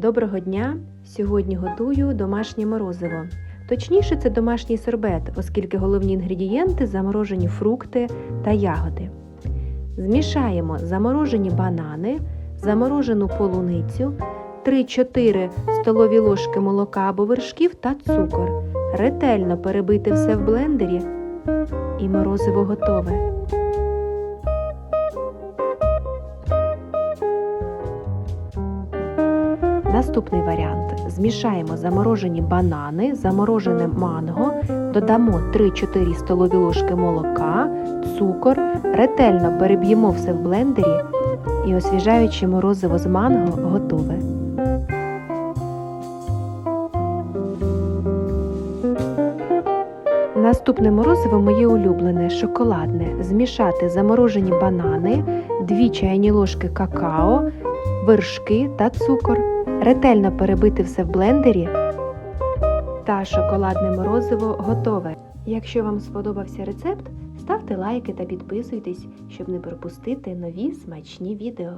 Доброго дня! Сьогодні готую домашнє морозиво. Точніше, це домашній сорбет, оскільки головні інгредієнти заморожені фрукти та ягоди. Змішаємо заморожені банани, заморожену полуницю, 3-4 столові ложки молока або вершків та цукор. Ретельно перебити все в блендері і морозиво готове. Наступний варіант: змішаємо заморожені банани, заморожене манго, додамо 3-4 столові ложки молока, цукор, ретельно переб'ємо все в блендері і освіжаюче морозиво з манго готове. Наступне морозиво моє улюблене шоколадне. Змішати заморожені банани, 2 чайні ложки какао, вершки та цукор. Ретельно перебити все в блендері та шоколадне морозиво готове. Якщо вам сподобався рецепт, ставте лайки та підписуйтесь, щоб не пропустити нові смачні відео.